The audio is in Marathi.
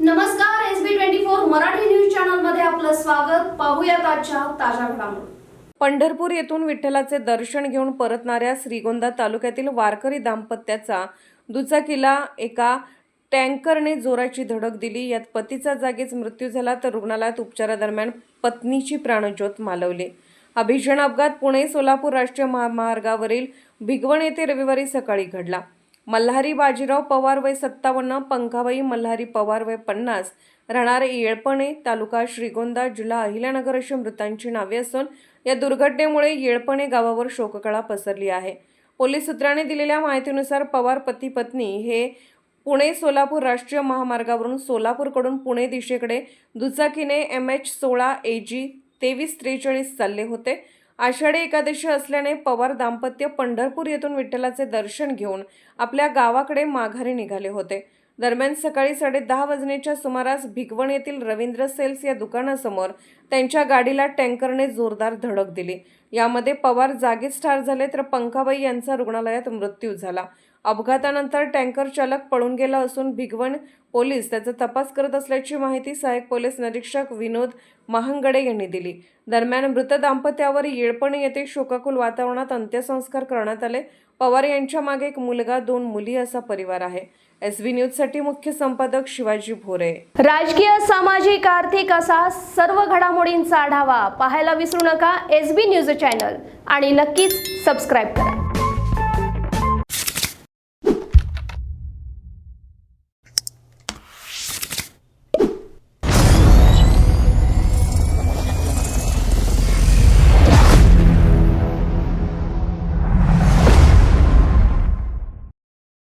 नमस्कार S B twenty four Marathi news चॅनलमध्ये आपलं स्वागत. पाहूया आजच्या ताज्या घडामोडी. पंढरपूर येथून विठ्ठलाचे दर्शन घेऊन परतणाऱ्या श्रीगोंदा तालुक्यातील वारकरी दाम्पत्याचा दुचाकीला एका टँकरने जोराची धडक दिली. यात पतीचा जागीच मृत्यू झाला तर रुग्णालयात उपचारादरम्यान पत्नीची प्राणज्योत मालवली. हा भीषण अपघात पुणे सोलापूर राष्ट्रीय महामार्गावरील भिगवण येथे रविवारी सकाळी घडला. मल्हारी बाजीराव पवार वय सत्तावन्न पंखाबाई मल्हारी पवार वय पन्नास राहणारे येळपणे तालुका श्रीगोंदा जिल्हा अहिल्यानगर अशी मृतांची नावे असून या दुर्घटनेमुळे येळपणे गावावर शोककळा पसरली आहे. पोलीस सूत्रांनी दिलेल्या माहितीनुसार पवार पती पत्नी हे पुणे सोलापूर राष्ट्रीय महामार्गावरून सोलापूरकडून पुणे दिशेकडे दुचाकीने एम एच सोळा ए जी तेवीस त्रेचाळीस चालले होते. आषाढी एकादशी असल्याने पवार दाम्पत्य पंढरपूर येथून विठ्ठलाचे दर्शन घेऊन आपल्या गावाकडे माघारी निघाले होते. दरम्यान सकाळी साडे दहा वाजण्याच्या सुमारास भिगवण येथील रवींद्र सेल्स या दुकानासमोर त्यांच्या गाडीला टँकरने जोरदार धडक दिली. यामध्ये पवार जागीच ठार झाले तर पंखाबाई यांचा रुग्णालयात मृत्यू झाला. अपघातानंतर टँकर चालक पळून गेला असून भिगवण पोलीस त्याचा तपास करत असल्याची माहिती सहाय्यक पोलीस निरीक्षक विनोद महांगडे यांनी दिली. दरम्यान मृत दाम्पत्यावर येळपण येथे शोकाकुल वातावरणात अंत्यसंस्कार करण्यात आले. पवार यांच्या मागे एक मुलगा दोन मुली असा परिवार आहे. एस बी न्यूजसाठी मुख्य संपादक शिवाजी भोरे. राजकीय सामाजिक आर्थिक असा सर्व घडामोडींचा आढावा पाहायला विसरू नका. एस बी न्यूज चॅनल आणि नक्कीच सबस्क्राईब करा.